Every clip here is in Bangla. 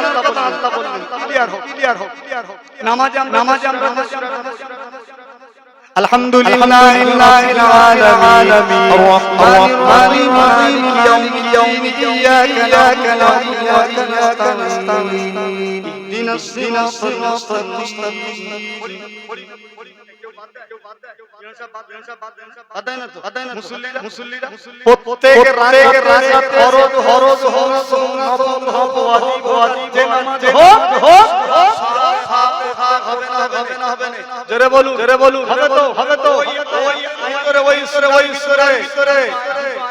কথা আল্লাহ বললেন ক্লিয়ার হোক ক্লিয়ার হোক ক্লিয়ার হোক নামাজ আমরা নামাজ আমরা الحمد لله لله العالمين الرحمن الرحيم مالك يوم الدين إياك نعبد وإياك نستعين اهدنا الصراط প্রত্যেকের জোরে বলুন জোরে বলুন হবে তো হবে তো ওই ঈশ্বরে ওই ঈশ্বরে ঈশ্বরে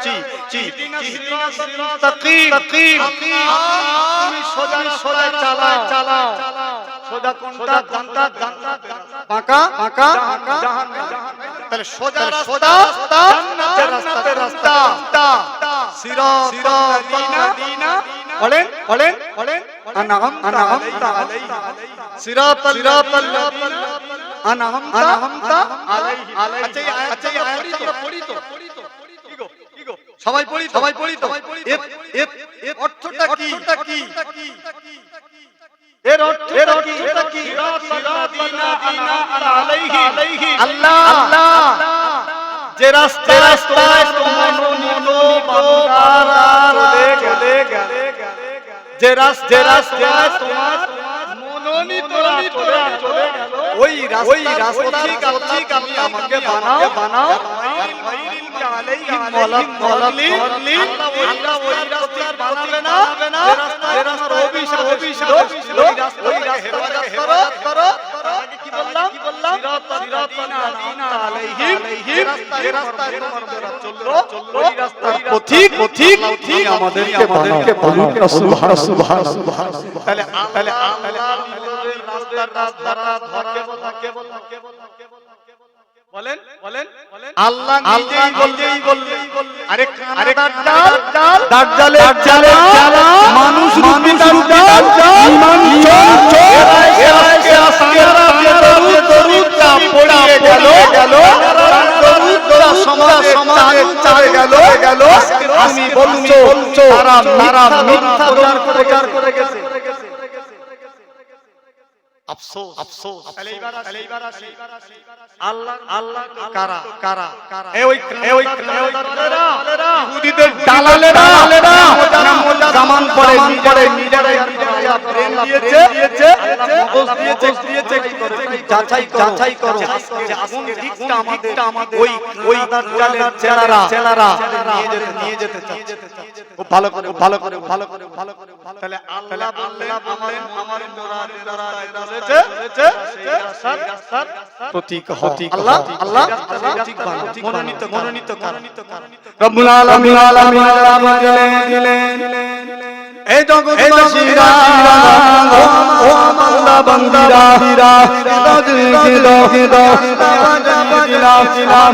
জি জি তাকিম তাকিম তুমি সোজা সোজা চালা চালা সোজা কোনটা জানতা জানতা পাকা পাকা। জাহান্নাম তাহলে সোজা রাস্তা জান্নাতের রাস্তা সিরাত সিরাত মদিনা বলেন বলেন বলেন আনহাম আনহামতা আলাইহি সিরাত সিরাত আনহামতা আনহামতা আলাইহি। আচ্ছা এই আয়াত আচ্ছা আমরা পড়ি তো। কি কি সবাই পড়ি সবাই পড়ি তো। এর এর এর কি? এর অর্থটা কি? আল্লাহ। আল্লাহ। যে রাস্তা রাস্তায় তোমার বান্দারা চলে গেলে যে রাস্তা যে রাস্তায় তোমার মনোনীতরা চলে চলে গেল। ওই রাস্তা ওই রাস্তা ঠিক ঠিক আমি আমাকে বানাও। বানাও। আল্লাহ ওই রাস্তা বানাবে না। যে রাস্তা অভিশাপ অভিশাপ ছিল ওই রাস্তা হেফাজত করো কি বললাম কি বললাম সিরাতাল লাযিনা আলাইহিম যে রাস্তা যে রাস্তা চলল ওই রাস্তা পথিক পথিক ঠিক আমাদেরকে আমাদেরকে বলুন সুবহান সুবহান সুবহান তাহলে তাহলে আল্লাহ রাস্তাটা ধরা ধরা কে বল কে বল কে বল বলেন বলেন আল্লাহ নিজেই বললেই বললেই আরে আরে দাজ্জাল দাজ্জালে দাজ্জালে মানুষ রূপী দাজ্জাল ঈমান চোর চোর আজকে সারা সারা দরুদটা পড়িয়ে গেল গেল দরুদটা সমাজ সমাজে চালে গেল গেল। আমি বলছো তারা তারা মিথ্যা প্রচার করে গেছে। আফসোস। আফসোস। আল্লাহ আল্লাহ কারা? কারা? কারা? এই ওই এই ওই ইহুদিদের দালালেরা জামান পরে পরে নিজেরাই নিজেরা ব্রেন দিয়েছে যাচাই যাচাই করো আমাদের ওই ওই চেলারা চেলারা নিয়ে যেতে নিয়ে যেতে খুব ভালো করে ভালো করে ভালো করে ভালো করে তাহলে আল্লাহ বললেন আমার আমার প্রতীক প্রতীক আল্লাহ আল্লাহ মনোনীত মনোনীত কারণ রব্বুল আলামিন আলামিন রাহমাত দিলেন এই জগৎবাসীরা ও বান্দা বান্দিরা দাজকে দাও দাও দিলাম দিলাম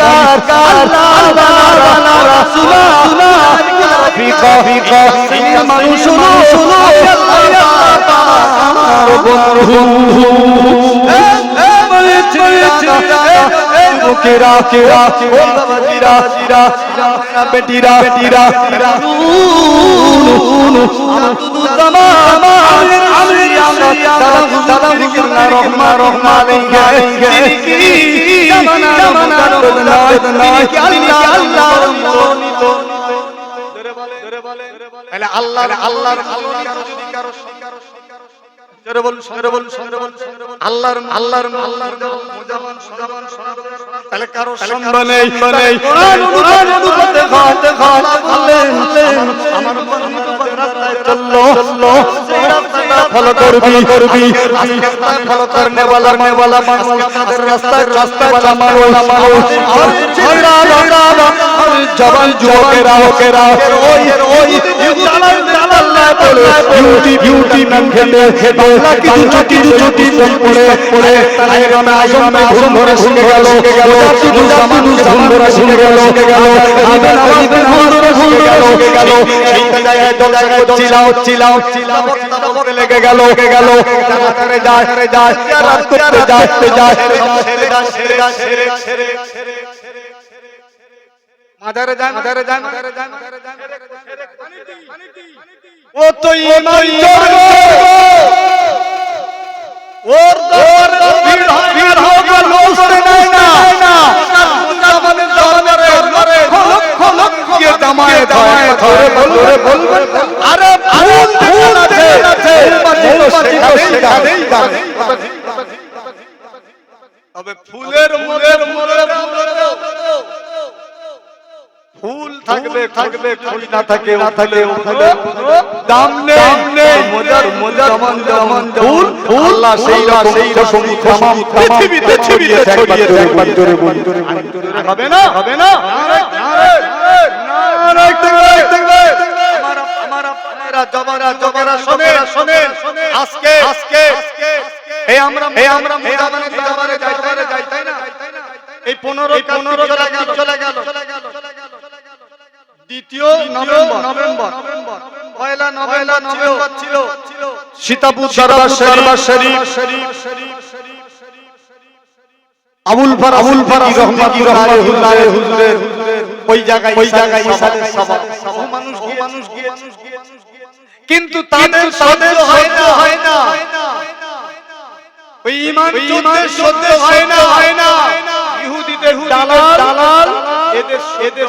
কার কার জিরা জিরা বেটিরা বেটিরা রহমা রহমা আল্লাহ আল্লাহ যদি কারও আল্লাহর আল্লাহর আল্লাহর তাহলে কারও সন্দেহ নেই আমার চলল চলল ফলো করবি করবি আজকে রাস্তায় ফলো করনে वाला मैं वाला আমাদের রাস্তায় রাস্তায় वाला मारो मारो और ছিড়া লড়া আর জবান যুবকেরা ওকেরা ওই ওই বিউটি বিউটি ম্যান খেলে বাংলা কিছু ছুটি ছুটি বল পড়ে পড়ে তাই রামে আজম মে ঘুম ধরে শুনে গেল গেল শুধু জামান ঘুম ধরে শুনে গেল গেল আবে নামাজ ঘুম ধরে শুনে গেল গেল সেই জায়গায় তো চিলাও চিলাও লেগে গেল গেল রাত করতে যায় যায় যায় যায় মাদারে যায় মাদারে যায় মাদারে যায় ও তো ইমান চলবে ওর দরবারে ভিড় ভিড় হোক লোক নাই না। মুসলমানের দরবারে দরবারে লক্ষ লক্ষ গিয়ে জামায়ে জামায়ে ধরে বলবে বলবে আরে ভুল ভুল আছে। মৌমাছি তো সেখানেই যাবে তবে ফুলের মনের মনের ফুল থাকবে থাকবে ফুল না থাকে না থাকে দাম নেই। মজার মজার মন মন ফুল ফুল সেই সেই রকম তামাম তামাম পৃথিবীতে ছড়িয়ে ছড়িয়ে একবার জোরে হবে না? হবে না? জবারা জবারা শোনেন শোনেন আজকে আজকে এই আমরা এই আমরা না এই 15 15 চলে গেল। চলে গেল। দ্বিতীয় নভেম্বর। নভেম্বর। পয়লা নভেম্বর নভেম্বর ছিল। সীতাপুর দরবার দরবার শরীফ। আবুল ফার আবুল ফার রহমাতুল্লাহ হুজুরের ওই জায়গায় ওই জায়গায় ইসাদের সভা। মানুষ মানুষ গিয়ে কিন্তু তাদের তাদের হয় না হয় না। ওই ইমান হয় না হয় না। ইহুদিদের দালাল দালাল এদের এদের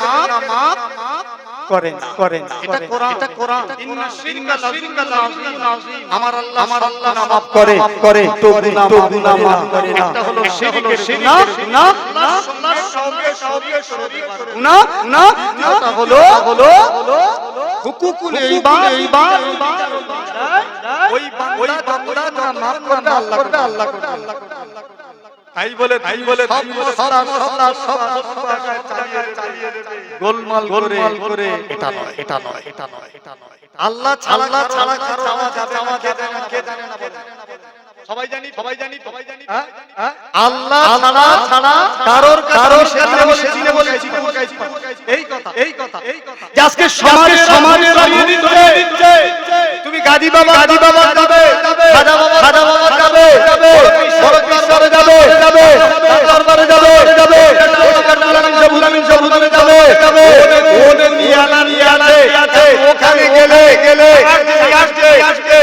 না না করেন করেন এটা কোরআন। এটা কোরআন। ইন্না শিরকা লাযিমুন আযীম আমার আল্লাহ আমার আল্লাহ মাফ করে করে তো গুনাহ তো গুনাহ মাফ করে। না একটা হলো শিরকের গুনাহ না না না এটা হলো হলো হুকুকুল ইবাদ। ওই বান্দা বান্দা মাফ করবে আল্লাহ করবে আল্লাহ করবে আল্লাহ করবে তাই বলে তাই বলে সব সারা সারা সব গোলমাল গোলমাল করে এটা নয় এটা নয় এটা নয় এটা নয় আল্লাহ ছাড়া আল্লাহ ছাড়া যাবে না না কে জানে না সবাই জানি সবাই জানি সবাই জানি আল্লাহ ছাড়া ছাড়া কারোর কারোর সাথে বলেছি বলেছি এই কথা এই কথা এই কথা আজকে সমাজে সমাজে রাখিয়ে দিচ্ছে তুমি গাজী বাবা গাজী বাবা যাবে খাজা বাবা খাজা বাবা যাবে বড় দরবারে যাবে যাবে দরবারে যাবে যাবে যাবে যাবে ওখানে গেলে গেলে আসছে আসছে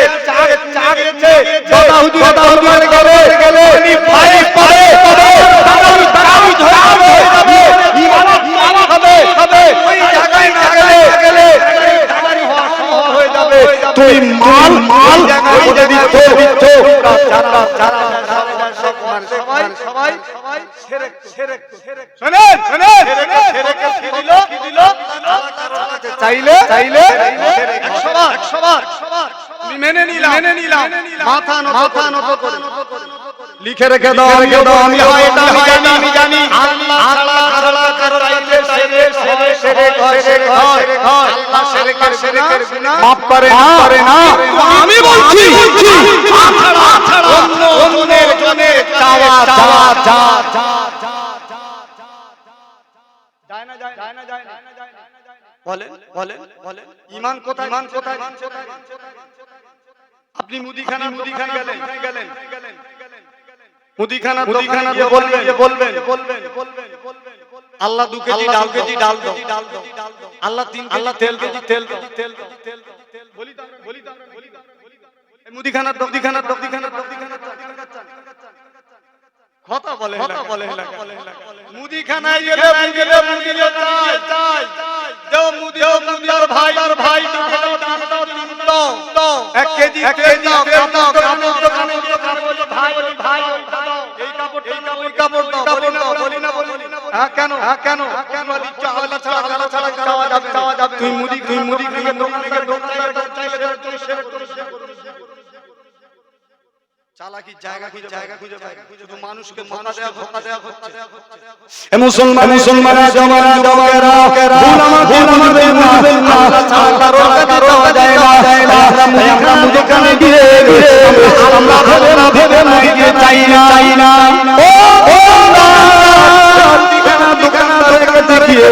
তুই মাল মাল বলে দিচ্ছ দিচ্ছ যারা যারা সবাই সবাই সবাই ছেড়ে ছেড়ে ছেড়ে শুনেন শুনেন ছেড়ে কি দিল কি দিল চাইলে চাইলে 100 বার 100 বার মেনে নিলাম মেনে নিলাম মাথা মাথা নত করে লিখে রেখে দাও রেখে দাও আমি হয় এটা আমি জানি আমি জানি আল্লাহ ছাড়া ছাড়া কারও চাইতে সেরে সেরে সেরে ঘর সেরে ঘর আল্লাহ সেরেকের সেরেকের গুনাহ maaf করে না করে না আমি বলছি ছাড়া ছাড়া অন্য অন্যের জন্য চাওয়া চাওয়া যা যা যায় না যায় না যায় না যায় না যায় না বলে বলে বলে ইমান কোথায় ইমান কোথায়? ইমান কোথায়? আপনি মুদিখানা মুদিখানা গেলেন। গেলেন। মুদিখানা মুদিখানা দিয়ে বলবেন। বলবেন বলবেন বলবেন। আল্লাহ দু কেজি ডাল কেজি ডাল দাও। আল্লাহ তিন আল্লাহ তেল কেজি তেল দাও তেল দাও তেল দাও। বলি তো বলি আমরা বলি এই মুদিখানার মুদিখানার মুদিখানার মুদিখানার কথা বলে কথা বলে মুদিখানায় গেলে গেলে মুদি চাই চাই দেও মুদি দোকানদার ভাই আর ভাই দাও দাও দাও দাও দাও এক কেজি এক কেজি দাও দাও দোকানে দোকানে ভাই ভাই দাও এই কাপড় এই কাপড় কাপড় দাও বলি না বলি না বলি না হ্যাঁ কেন হ্যাঁ কেন হ্যাঁ কেন দিচ্ছ আল্লাহ ছাড়া আল্লাহ ছাড়া খাওয়া যাবে খাওয়া যাবে তুই মুদি তুই মুদি কিনে দোকানে গিয়ে দোকানদার চাইলে তুই সেরে তুই সেরে চালাকি জায়গা খুঁজে জায়গা খুঁজে পায়। শুধু মানুষকে ধোকা দেয়া ধোকা দেয়া হচ্ছে। এ মুসলমান মুসলমানা জমানা জমানা ভুল আমার ভুল না। আল্লাহ ছাড়া যায় না। আমরা আমরা মুদিখানে গিয়ে আমরা ভেবে না ভেবে না চাই না। চাই না। ও ও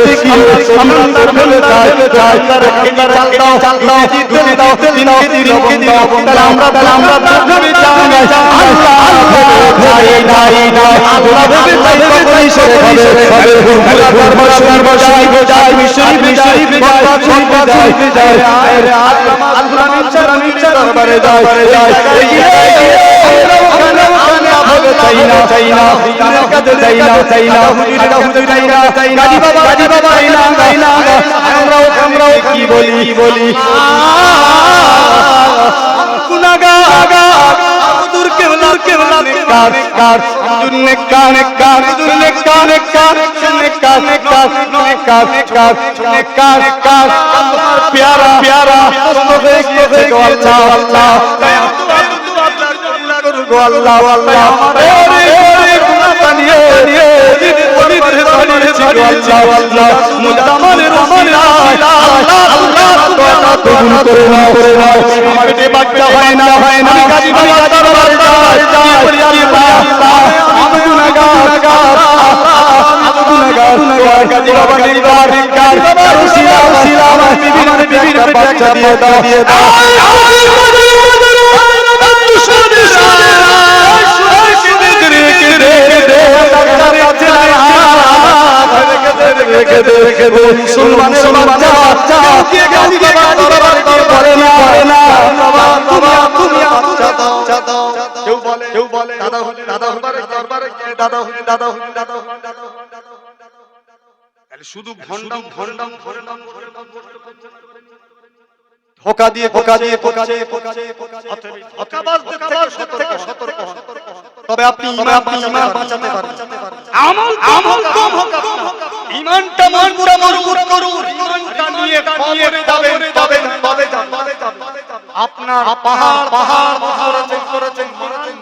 দেখিয়ে আমরা তার ভেবে চাই চাই তার কেজি চাল দাও চাল দাও তেল দাও তিন কেজি লবণ দাও তাহলে আমরা তাহলে আমরা তার ভেবে চাই আল্লাহ ভেবে নাই নাই আল্লাহ ভেবে চাই কখনই সে হবে হবে আল্লাহ দরবার দরবার যাই যাই মিশরি মিশরি বিদায় সম্পদ যাই বিদায় আল্লাহ আল্লাহ নিচর নিচর দরবারে যাই যাই ওখানে ওখানে ভেবে চাই না চাই না তার কাছে চাই না চাই না হুজুর হুজুর চাই না চাই না গাজি বাবা গাজি বাবা চাই না চাই না আমরাও আমরাও কি বলি বলি গুনাহগার হুজুর কেবলা কেবলা কার কার হুজুর নে কার কার হুজুর নে কার কার নে কার নে কার নে কার নে কার নে কার কার তোমার প্যারা প্যারা তো দেখে গো আল্লাহ আল্লাহ গো আল্লাহ আল্লাহ দয়া বাচ্চা হয় হয় গাজি বাবা দরবারে যায় যায় রসিলা রসিলা আমার বিবির বিবির বাচ্চা দিয়ে দিয়ে দাও মুসলমানের বাচ্চা কে গালি বাবা দরবার করে না করে না বাবা তুমি বাচ্চা দাও দাও কেউ বলে কেউ বলে দাদা হুজুর দাদা হুজুরের দরবারে গিয়ে দাদা হুজুর দাদা হুজুর দাদা হুজুর দাদা হুজুর দাদা হুজুর তাহলে শুধু ভন্ডাম ভন্ডাম ভন্ডাম ভন্ডাম ধোকা দিয়ে ধোকা দিয়ে ধোকা দিয়ে ধোকা দিয়ে ধোকাবাজদের থেকে সতর্ক হন তবে আপনি ইমান আপনি ইমান বাঁচাতে পারেন আমল আমল কম হোক ইমানটা মনটা মজবুত করুন ইমানটা নিয়ে কবরে যাবেন তবে তবে তবে আপনার পাহাড় পাহাড় মহারাজ করেছেন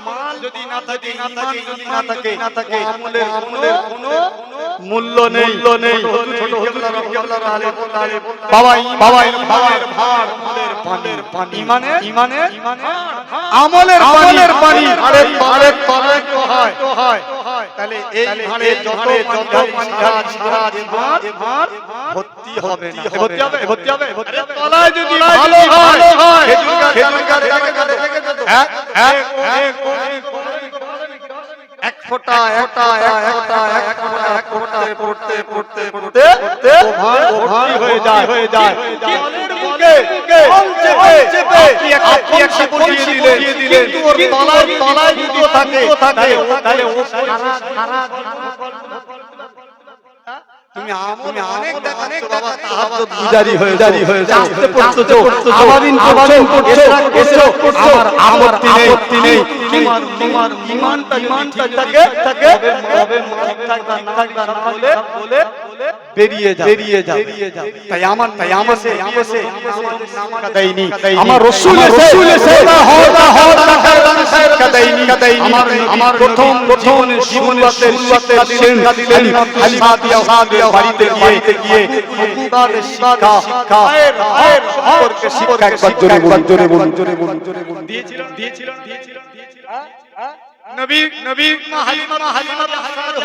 মাল যদি না থাকে ইমান যদি না থাকে না থাকে আমলের আমলের কোনো মূল্য নেই। ছোট বাবা বাবা ভার আমলের পানির পানি ইমানে ইমানে আমলের আমলের পানি। আরে আরে তবে তো হয় তো হয় তাহলে এই ভাঁড়ে যত যত পানি সারা জীবন ভর্তি হবে না। ভর্তি হবে ভর্তি হবে ভর্তি হবে তলায় যদি ভালো হয় খেজুর গাছ খেজুর গাছ এক ফোঁটা একটা একটা এক ফোঁটা এক ফোঁটা পড়তে পড়তে পড়তে পড়তে ওভার ওভার হয়ে যায় হয়ে যায় জলের বুকে জল চেপে চেপে আপনি একটা বসিয়ে দিলেন কিন্তু ওর তলায় তলায় যদি থাকে থাকে তাহলে ও সারা সারা তুমি তুমি অনেক অনেক বাবা তাহাজ্জুদ গুজারি হয়ে জারি হয়ে আস্তে পড়ছো তো আবার ইন আবার পড়ছো পড়ছো আমার আপত্তি নেই আপত্তি নেই তোমার তোমার ঈমানটা ঈমানটা থাকে থাকে হবে থাকবা না থাকবা না বলে বলে বেরিয়ে যাও বেরিয়ে যাও তাই আমার তাই আমার সে আমার সে আমার আমার রাসূল রাসূল এসে হওয়া হওয়া শিক্ষা দেয়নি দেয়নি আমার প্রথম প্রথম জীবনের শিক্ষা দিলেন দিলেন হালিমা দিয়া দিয়া বাড়িতে গিয়ে গিয়ে ইবাদের শিক্ষা শিক্ষা সম্পর্কে শিক্ষা একবার জোরে বলুন জোরে বলুন জোরে বলুন দিয়েছিল দিয়েছিল দিয়েছিল নবী নবী হালিমা হালিমা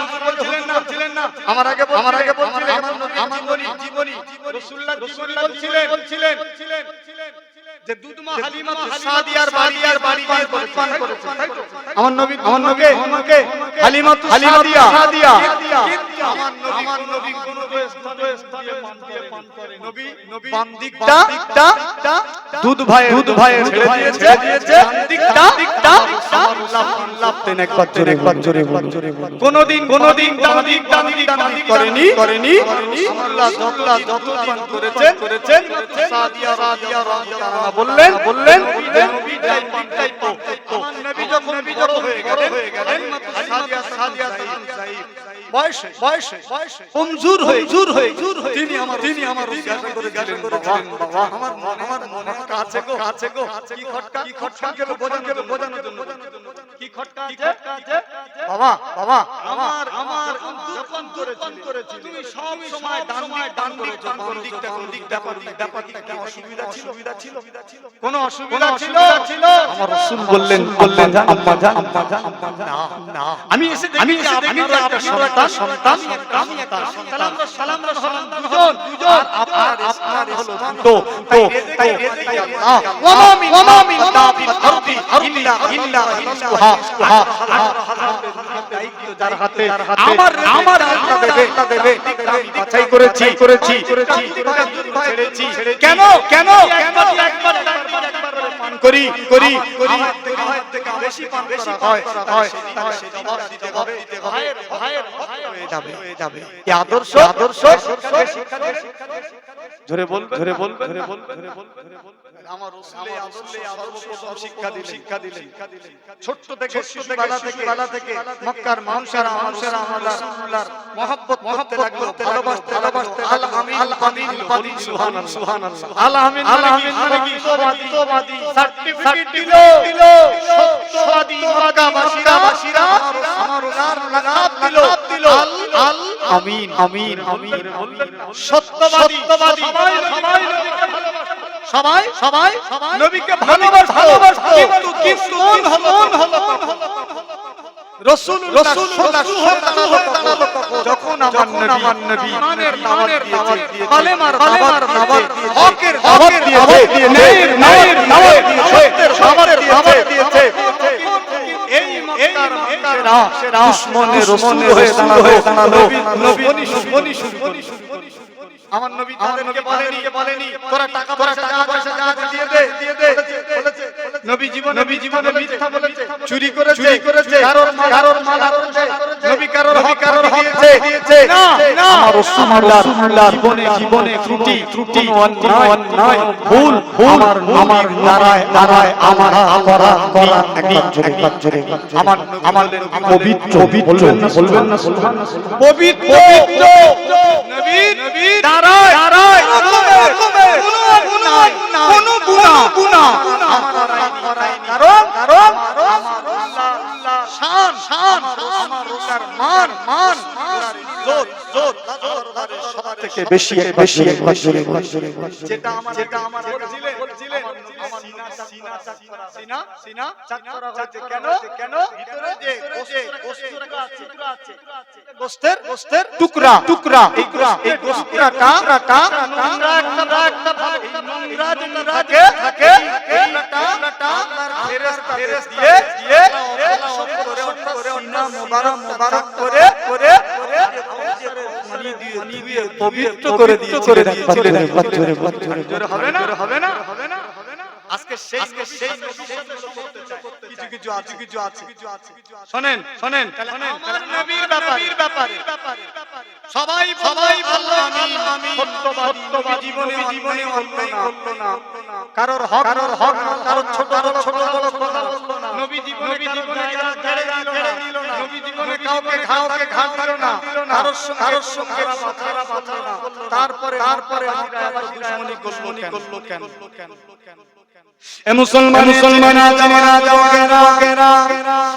হুজুর বলছিলেন না ছিলেন না। আমার আগে আমার আগে বলছিলেন আমার জীবনী জীবনী রাসূলুল্লাহ জীবনী বলছিলেন বলছিলেন। যে দুধমা হালিমা সাদিয়ার বাড়ি আমার নবী আমার নবী আমাকে হালিমা সাদিয়া। সাদিয়া। আমার নবী আমার নবী কোন নবী নবী বাম দিকটা দিকটা দুধ ভাই দুধ ভাই ছেড়ে দিয়েছে দিয়েছে দিকটা দিকটা আল্লাহ আল্লাহ তেন একবার জোরে একবার জোরে বলুন কোনদিন কোনদিন ডান দিক ডান দিক ডান দিক করেনি করেনি আল্লাহ যতলা যত পান করেছেন করেছেন সাদিয়া রাদিয়া রাদিয়া বললেন বললেন নবী টাইপ টাইপ আমার নবী যখন বড় হয়ে গেলেন সাদিয়া সাদিয়া সাহিব বয়সে বয়সে বয়সে কমজোর হয়ে জোর হয়ে। তিনি আমার তিনি আমার জিজ্ঞাসা করে গেলেন বাবা আমার মন আমার মনে কাছে গো কাছে গো কি খটকা কি খটকা কেন বোঝানো কেন বোঝানোর জন্য কি খটকা আছে? বাবা বাবা আমার আমার যখন করেছি তুমি সব সময় ডান দিক ডান করেছ বাম দিকটা কোন দিকটা কোন দিকটা কি অসুবিধা ছিল অসুবিধা ছিল। কোন অসুবিধা ছিল ছিল। আমার রাসূল বললেন বললেন আম্মা জান আম্মা জান না না। আমি এসে আমি দেখি আপনার একটা সন্তান সন্তান সালাম সালাম হলাম দুজন দুজন। আপনার আপনার হলো তো তো তাই মিন মিন দাবিল আরদি ইল্লা ইল্লা ইল্লাহা যার হাতে আমার আমার দেবে দেবে আমি বাছাই করেছি করেছি। ছেড়েছি কেন কেন একবার একবার করি করি। থেকে বেশি পান বেশি হয় হয় ভাইয়ের ভাইয়ের হয়ে যাবে হয়ে যাবে। আদর্শ আদর্শ জোরে বল জোরে বল জোরে বল জোরে বল আমার রাসূলের আদর্শে সর্বপ্রথম শিক্ষা দিলেন শিক্ষা দিলেন ছোট্ট থেকে শিশুবেলা থেকে বেলা থেকে মক্কার মানুষেরা মানুষেরা আমার রাসূলুল্লাহর মহব্বত করতে লাগল ভালোবাসতে ভালোবাসতে আল আমিন আল আমিন পানি সুবহানাল্লাহ সুবহানাল্লাহ আল আমিন আল আমিন মানে কি সত্যবাদী সার্টিফিকেট দিল দিল সত্যবাদী মক্কাবাসীরা বাসীরা আমার ওনার দিল দিল আল আল আমিন আমিন আমিন সত্যবাদী সত্যবাদী। সবাই সবাই সবাই সবাই নবীকে ভালোবাসতো। কিন্তু কিন্তু কোন হলো হলো রসুল রসুল যখন আমার আমার নবী ইমানের দাওয়াত দিয়েছে। কালেমার দাওয়াত দাওয়াত হকের দাওয়াত দিয়েছে। ন্যায়ের দাওয়াত দিয়েছে। সত্যের দাওয়াত দিয়েছে। এই মক্কার মানুষেরা দুশমনের রসুল হয়ে দাঁড়াল নবী নবী নবী আমার নবী তাদেরকে বলেনি বলেনি তোরা টাকা পয়সা দিয়ে দে দিয়ে দে নবী জীবন নবী জীবনে মিথ্যা বলেছে চুরি করেছে চুরি করেছে কারোর মাল কারোর মাল নবী কারোর হক কারোর হক দিয়েছে না না রাসূলুল্লাহ জীবনে জীবনে ত্রুটি ত্রুটি অন্যায় অন্যায় ভুল ভুল আমার দ্বারায় দ্বারায় আমার করা করা একবার জোরে একবার জোরে আমার আমার পবিত্র পবিত্র বলবেন না পবিত্র পবিত্র নবী নবী দাঁড়ায় দাঁড়ায় কোন গুনাহ গুনাহ কারণ কারণ শান শান আমার রোজার মান মান থেকে বেশি যেটা আমার যেটা আমার সিনা চাক করা হয়েছে কেন কেন ভিতরে যে গোশতের গোশতের টুকরা টুকরা টুকরা এই গোশতটা কা কা নোংরা একটা একটা ভাগ নোংরা যেটা থাকে থাকে এইটা আল্লাহর ফেরেশতা দিয়ে দিয়ে করে করে সিনা মোবারক মোবারক করে করে পবিত্র করে দিয়েছে করে একবার জোরে একবার জোরে একবার জোরে জোরে হবে না হবে না হবে না হবে না আজকে সেই সেই কিছু কিছু আছে কিছু আছে। শুনেন শুনেন আমার নবীর ব্যাপারে ব্যাপারে। সবাই সবাই বলল আমিন সত্যবাদী জীবনে জীবনে অন্যায় করল না। কারোর হক কারোর হক কারোর ছোট বড় ছোট বড় কথা বলল না। নবী জীবনে জীবনে কারোর ছেড়ে দিল না। নবী জীবনে কাউকে ঘাট দিল না। কারোর কারোর সঙ্গে বাঁচারা বাঁচারা তারপরে তারপরে আবার দুশ্মনী করল কেন এ মুসলমান মুসলমান জামানা জাওয়াকেরা কেরা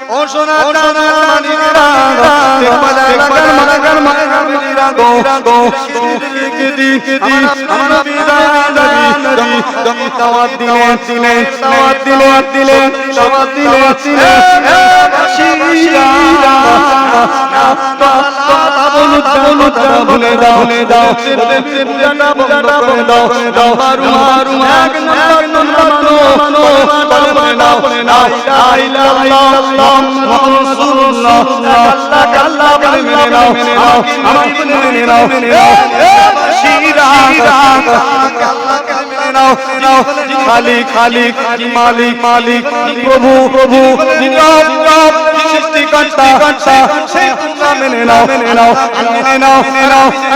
ও সোনা দানা মানিরা দেখবালা লাগার মাগার মাগার মিরা গো গো কিদি কিদি আমার বিদায় নবী নবী নবী দাওয়াত দিলে দিলে দাওয়াত দিলে দিলে দাওয়াত দিলে দিলে বাশিরা না কথা বলু কথা ভুলে দাও ভুলে দাও দেবীর পূজাটা বন্ধ দাও দাও মারু মারু এক নম্বর মানো মানো বলে নাও বলে নাও লা ইলাহা রাসূলুল্লাহ আল্লাহ আল্লাহ বলে মেনে নাও আমার বলে মেনে নাও মেনে নাও শিরা খালি খালি মালিক মালিক প্রভু প্রভু সৃষ্টিকর্তা কর্তা সেই তোমরা মেনে নাও মেনে নাও মেনে নাও মেনে নাও মেনে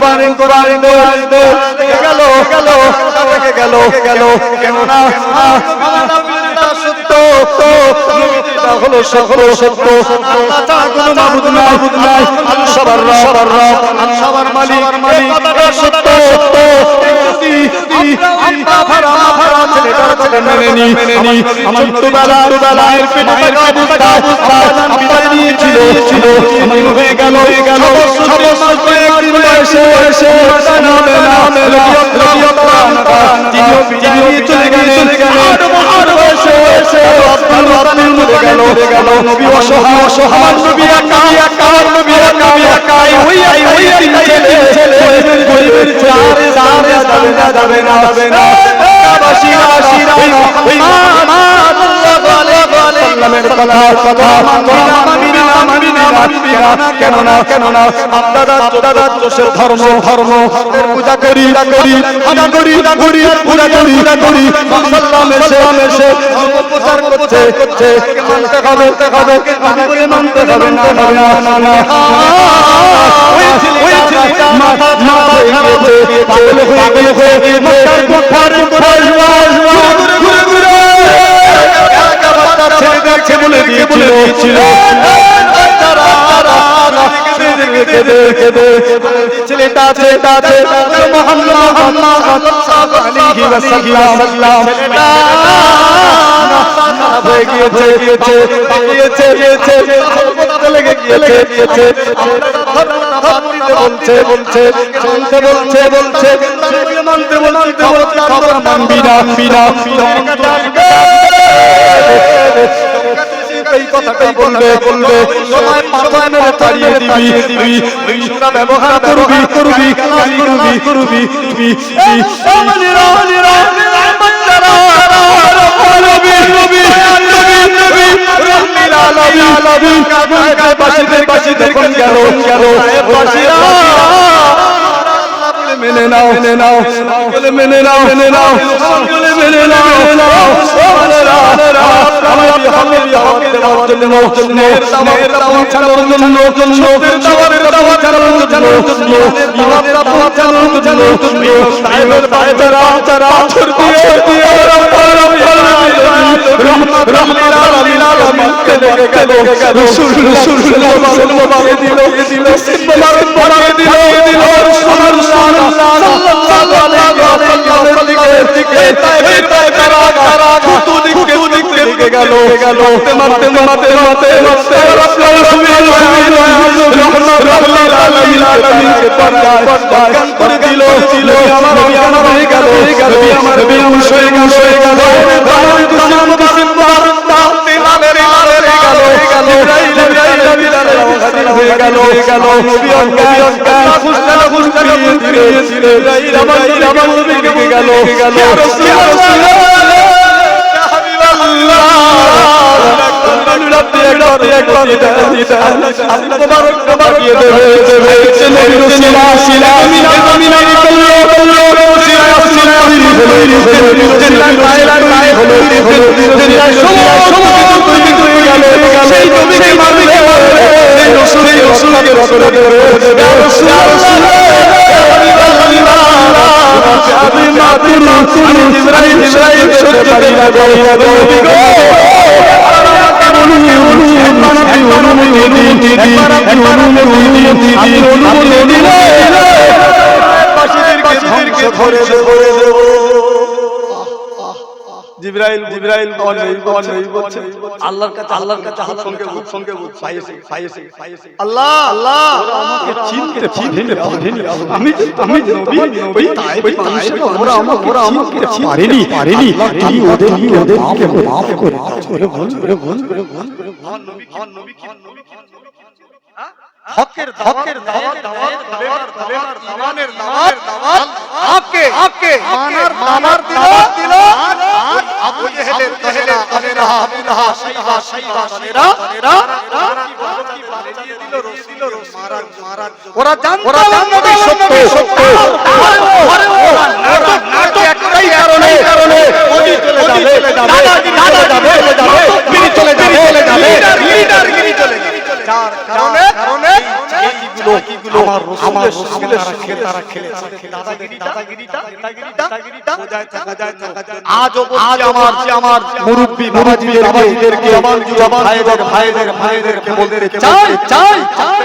মানি মানি গেল গেল গেল গেল কেন না সত্য হলো সকল সত্য আল্লাহ ছাড়া কোনো মাবুদ নাই আল্লাহ সবার রব সবার রব আল্লাহ সবার মালিক মালিক কথাটা সত্য সত্য আমরা ভাড়া ভাড়া ছেলেটার কথা মেনে নি মেনে নি আমার ছোটবেলা ছোটবেলায় পেটে থাকা অবস্থা আব্বা নিয়েছিল ছিল হয়ে গেল হয়ে গেল সমস্ত একদিন এসে এসে নবী অসহায় অসহায় নবী একা একা নবী একা একা ওই ওই তিন ছেলে ছেলে গরিবের চার যাবে না যাবে না যাবে না বাসিরা বাসিরা মা বলে সাল্লামের কথা কথা মানবিনা মানবিনা মানবিনা মানবিনা কেন না কেন না আপনারা দাদা চোষের ধর্ম ধর্ম পূজা করি করি পূজা করি করি পূজা করি করি সাল্লাম এসে এসে প্রচার করছে করছে মানতে হবে হবে বলে মানতে হবে না না না না ওই মাথা মাথা হয়ে গেছে পাগল হয়ে গেছে মক্কার কোঠার কোঠার দিয়েছিল ছেলেটা আছে মোহাম্মদ মোহাম্মদ আলাইহি ওয়াসাল্লাম ছেলেটা হয়ে গিয়েছে গিয়েছে গিয়েছে গিয়েছে লেগে গিয়েছে গিয়েছে বলছে বলছে বলছে বলছে বলছে মানতে বলতে বলতে খবর মানবি না এই কথাটা বলবে বলবে সময় পাতায় মেরে তাড়িয়ে দিবি দিবি ওই সুরা ব্যবহার করবি করবি করবি করবি করবি এই আমাদেরা আমাদেরা বাচ্চারা রহমিল আলামিন আলামিন বাসিতে বাসিতে কোন গেল গেল বাসিরা মেনে নাও মেনে নাও বলে মেনে নাও মেনে নাও বলে মেনে নাও মেনে নাও দিল দিল দিল দিল সোনার দিকে দিকে গেল গেল মারতে মারতে মারতে মারতে রাসূল করে নবী অজ্ঞান অজ্ঞান খুশকাল খুশকাল ধীরে ধীরে জিব্রাইল জিব্রাইল পাওয়া নেই বলছে আল্লাহর কাছে আল্লাহর কাছে হাত সঙ্গে বুক সঙ্গে বুক পাইছে পাইছে আল্লাহ আল্লাহ আমাকে চিনতে পারেনি পারেনি আমি আমি নবী ওই তাই ওই তাই ওরা আমাকে ওরা আমাকে পারেনি পারেনি তুমি ওদের ওদেরকে মাফ করে করে বল করে বল করে বল আমার নবী আমার নবী কি নবী কি হ্যাঁ? হকের হকের দাওয়াত দাওয়াত দাওয়াত দাওয়াত ইমানের দাওয়াত দাওয়াত আপকে আপকে মানার মানার দিল দিল আর আবু জেহেলের কহেরা কহেরা আবু লাহাব সাইবা সাইবা কহেরা কহেরা ওরা জানতো নবী সত্য সত্য ওরা নাটক একটাই কারণে কারণে মোদি চলে যাবে আমার মুশকিলের সঙ্গে তারা খেলেছে। আজ আজ আমার যে আমার মুরব্বী মুরব্বীদের ভাইদেরকে আমার যুবক ভাইদের ভাইদের ভাইদেরকে বলতে চাই চাই চাই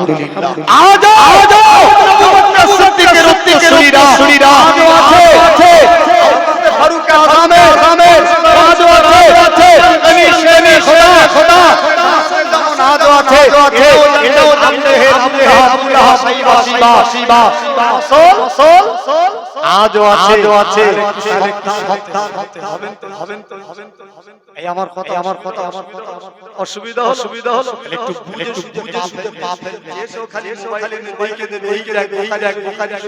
আলহামদুলিল্লাহ আজ আজ সিদ্দিকের সোল সোল সোল আজও আছে আজও আছে। এই আমার কথা আমার কথা আমার কথা অসুবিধা। হলো সুবিধা হলো। একটু বুঝে বুঝে শুনে পাপের এসো খালি এসো খালি বইকে দে বইকে রাখ বোকা রাখ বোকা রাখ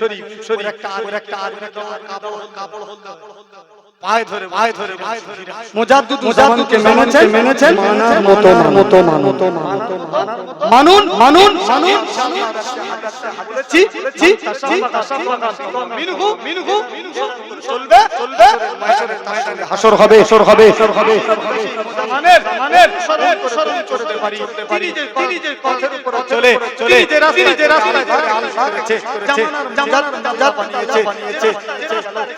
শরীর শরীর একটা আর একটা আর একটা কাপড় কাপড় হল পায়ে ধরে পায়ে ধরে পায়ে ধরে মুজাদ্দুদ মুজাদ্দুদকে মেনেছেন মেনেছেন মানার মতো মতো মতো মানুন মানুন মানুন জি জি জি মিনহু মিনহু চলবে চলবে হাসর হবে হাসর হবে হাসর হবে জামানের জামানের স্মরণ স্মরণ করতে পারি তিনি যে তিনি যে পথের উপর চলে চলে যে যে রাস্তায় ধরে আল্লাহ করেছে জামানার জামানার জামানার বানিয়েছে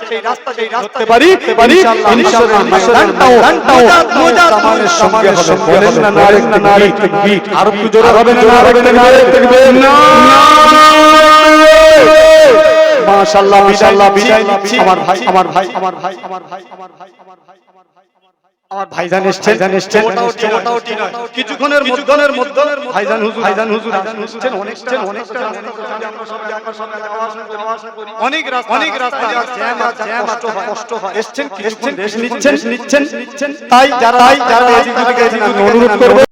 সেই রাস্তা সেই রাস্তা পারি পারি। ইনশাআল্লাহ ময়দানটাও ঘন্টাও জামানের সঙ্গে হবে বলেন না নারে নারে তাকবীর আর একটু জোরে হবে না নারে নারে তাকবীর না মাশাআল্লাহ মাশাআল্লাহ বিদায় নিচ্ছি আমার ভাই আমার ভাই আমার ভাই আমার ভাই আমার ভাই আমার ভাই আমার ভাই আমার ভাইজান এসছেন এসছেন। কিছুক্ষণের মধ্যনের মধ্যনের ভাইজান হুজুর ভাইজান হুজুর এসছেন অনেক অনেক রাস্তা অনেক রাস্তা জ্যাম জ্যাম কষ্ট হয় এসছেন কিছুক্ষণ নিচ্ছেন নিচ্ছেন নিচ্ছেন। তাই যারা যারা অনুরোধ করবে।